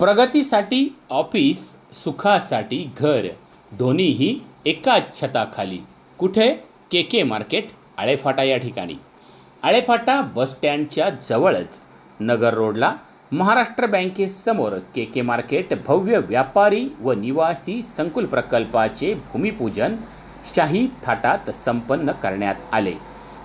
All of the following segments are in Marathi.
प्रगतीसाठी ऑफिस सुखासाठी घर दोन्हीही एकाच छताखाली. कुठे? के के मार्केट आळेफाटा या ठिकाणी. आळेफाटा बसस्टँडच्या जवळच. नगर रोडला महाराष्ट्र बँकेसमोर के के मार्केट भव्य व्यापारी व निवासी संकुल प्रकल्पाचे भूमिपूजन शाही थाटात संपन्न करण्यात आले.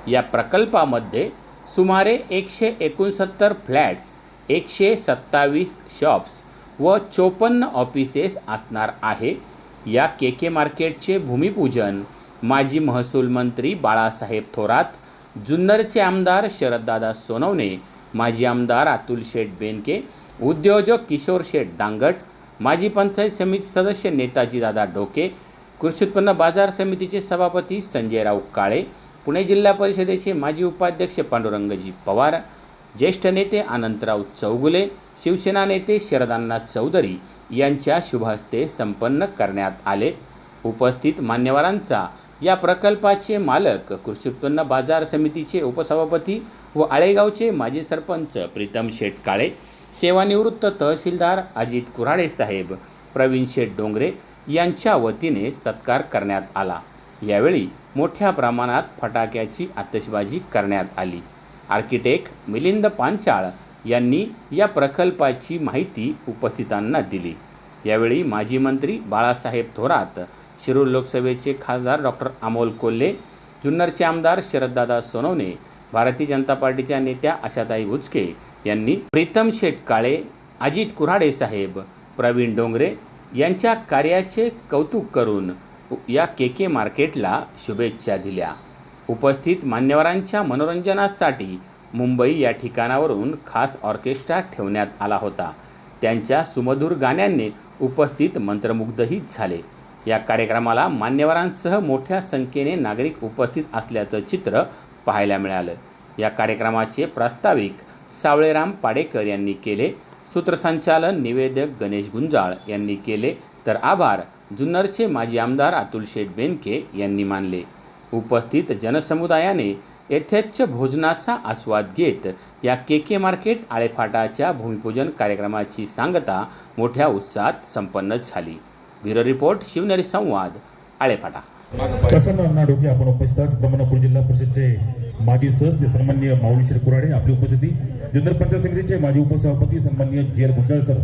या प्रकल्पामध्ये सुमारे एकशे एकोणसत्तर फ्लॅट्स एकशे सत्तावीस शॉप्स व चोपन्न ऑफिसेस असणार आहे. या के के मार्केटचे भूमिपूजन माजी महसूल मंत्री बाळासाहेब थोरात जुन्नरचे आमदार शरददादा सोनवणे माजी आमदार अतुल शेठ बेनके उद्योजक किशोर शेठ दांगट माजी पंचायत समिती सदस्य नेताजी दादा डोके कृषी उत्पन्न बाजार समितीचे सभापती संजयराव काळे पुणे जिल्हा परिषदेचे माजी उपाध्यक्ष पांडुरंगजी पवार ज्येष्ठ नेते अनंतराव चौगुले शिवसेना नेते शरदांना चौधरी यांच्या शुभहस्ते संपन्न करण्यात आले. उपस्थित मान्यवरांचा या प्रकल्पाचे मालक कृषी उत्पन्न बाजार समितीचे उपसभापती व आळेगावचे माजी सरपंच प्रीतम शेठ काळे सेवानिवृत्त तहसीलदार अजित कुऱ्हाडे साहेब प्रवीण शेठ डोंगरे यांच्या वतीने सत्कार करण्यात आला. यावेळी मोठ्या प्रमाणात फटाक्याची आतषबाजी करण्यात आली. आर्किटेक्ट मिलिंद पांचाळ यांनी या प्रकल्पाची माहिती उपस्थितांना दिली. यावेळी माजी मंत्री बाळासाहेब थोरात शिरूर लोकसभेचे खासदार डॉक्टर अमोल कोल्हे जुन्नरचे आमदार शरददादा सोनवणे भारतीय जनता पार्टीच्या नेत्या आशाताई भुजके यांनी प्रीतम शेठ काळे अजित कुऱ्हाडे साहेब प्रवीण डोंगरे यांच्या कार्याचे कौतुक करून या के के मार्केटला शुभेच्छा दिल्या. उपस्थित मान्यवरांच्या मनोरंजनासाठी मुंबई या ठिकाणावरून खास ऑर्केस्ट्रा ठेवण्यात आला होता. त्यांच्या सुमधुर गाण्यांनी उपस्थित मंत्रमुग्धही झाले. या कार्यक्रमाला मान्यवरांसह मोठ्या संख्येने नागरिक उपस्थित असल्याचं चित्र पाहायला मिळालं. या कार्यक्रमाचे प्रास्ताविक सावळेराम पाडेकर यांनी केले. सूत्रसंचालन निवेदक गणेश गुंजाळ यांनी केले. तर आभार जुन्नरचे माजी आमदार अतुल शेठ बेनके यांनी मानले. उपस्थित जनसमुदायाने यथेच्छ भोजनाचा आस्वाद घेत या के के मार्केट आळेफाटाच्या भूमिपूजन कार्यक्रमाची सांगता मोठ्या उत्साहात संपन्न झाली. ब्युरो रिपोर्ट शिवनेरी संवाद आळेफाटा. प्रसन्न अण्णा डोके आपण उपस्थित आहात नागपूर जिल्हा परिषदचे माजी सहज सन्मान्य माऊली कुराडे आपली उपस्थिती. जुन्नर पंचायत समितीचे माजी उपसभापती सन्मान्य जी आर गुंजाळ सर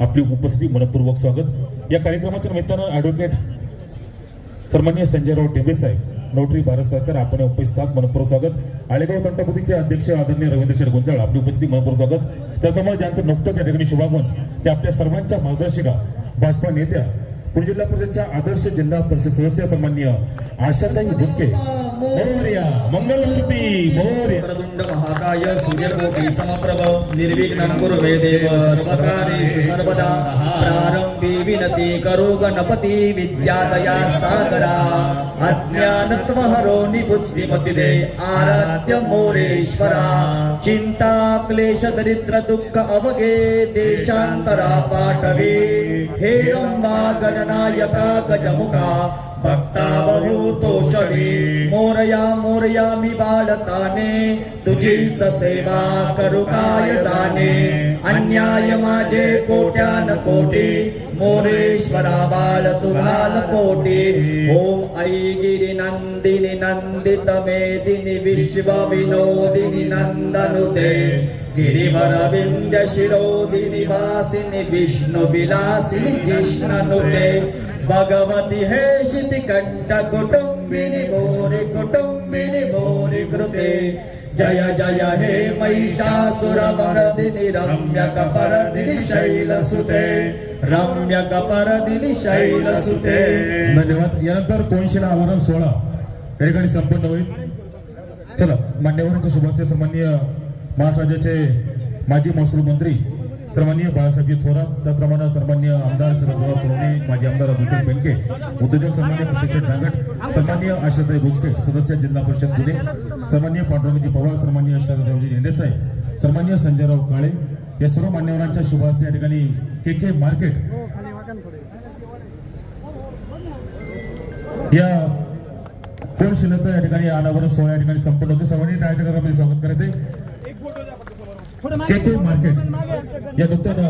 आपली उपस्थिती मनपूर्वक स्वागत. या कार्यक्रमाच्या निमित्तानं ॲडव्होकेट सन्मान्य संजयराव टेंबे साहेब नोटरी भारत सरकार आपण उपस्थित आहात. स्वागत. आळेगाव तंटापतीचे अध्यक्ष आदरणीय रवींद्र शेठ गुंजाळ आपली उपस्थिती मनपूर स्वागत. त्याचप्रमाणे ज्यांचं नुकतं त्या ठिकाणी शुभागमन ते आपल्या सर्वांच्या मार्गदर्शिका भाजपा नेत्या पुणे जिल्हा परिषदच्या आदर्श जिल्हा परिषद सदस्य सन्मान्य आशाताई भुसके मोर्या मंगलमूर्ती मोर्या. वक्रतुंड महाकाय समप्रभ निर्विघ्नं कुरु मे देव सर्वकार्येषु सर्वदा विद्यादया सागरा. अज्ञानत्वहरो निबुद्धिमति दे आराध्य मोरेश्वरा. चिंता क्लेश दरिद्र दुःख अवगे देशांतरा पाठवे. हे रंबा గజముఖ भक्ता मोरया मोरया मी बाळताने तुझीच सेवा करू काय जाणे? अन्याय माझे कोट्यान कोटी मोरेश्वरा बाळ तुघाल कोटी ओम आई गिरी नंदिनी नंदित मेदिनी विश्व विनोदिनी नंदनुते गिरिवर विंध्य शिरोदिनी वासिनी विष्णु विलासिनी जिष्णनुते भगवती हे शितिकंठ कुटुंबिनी मोरे कुटुंबिनी मोरे कृते जय जय हे महिषासुर मरदिनी रम्य कपरदिनी शैलसुते। रम्य कपरदिनी शैलसुते। धन्यवाद. यानंतर कोणशिला आवाहन सोहळा या ठिकाणी संपन्न होईल. चला मान्यवरांच्या शुभाचे सन्माननीय महाराष्ट्र राज्याचे माजी महसूल मंत्री सन्मान्य बाळासाहेब थोरात त्याचप्रमाणे सन्मान्य आमदार शरदराव सोनवणे माजी आमदार भूषण बेनके उद्योजक सन्मान्य प्रशिक्षण नागट सन्मान्य आशाताई भुजके सदस्य जिल्हा परिषद पुणे सन्मान्य पांडुरंगजी पवार सन्मान्य शरदरावजी नेंडेसाहेब सन्मान्य संजयराव काळे या सर्व मान्यवरांच्या शुभास्ते या ठिकाणी के के मार्केट या कोणशिलाचं या ठिकाणी अनावरण सोहळा या ठिकाणी संपन्न होते. सर्वांनी टाळ्याच्या घरामध्ये स्वागत करायचे के के मार्केट या नूतन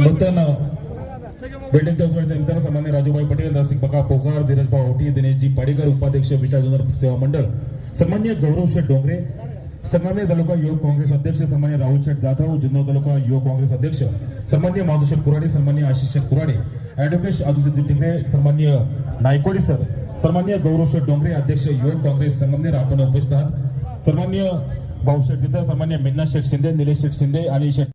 नूतन बिल्डिंगच्या उद्घाटनाच्या निमित्तानं सन्मान्य राजूभाई पटेल नरसिंह बका पोकार धीरज भाऊ होटी दिनेशजी पाडेकर उपाध्यक्ष विशाल जुन्नर सेवा मंडळ सन्मान्य गौरव शेठ डोंगरे सन्मान्य तालुका युवक काँग्रेस अध्यक्ष सन्मान्य राहुल शेठ जाधव जुन्नर तालुका युवक काँग्रेस अध्यक्ष सन्मान्य माधुशेठ कुराडे सन्मान्य आशिष शेठ कुराडे ऍडव्होकेट अजित टिंगरे सन्मान्य नायकोडी सर सन्मान्य गौरव शेठ डोंगरे अध्यक्ष युवक काँग्रेस संगमनेर आपण उपस्थित आहात. सन्मान्य भाऊशेठ तिथं सन्मान्य मेघनाथ शेठ शिंदे निलेश शेठ शिंदे आणि शेठ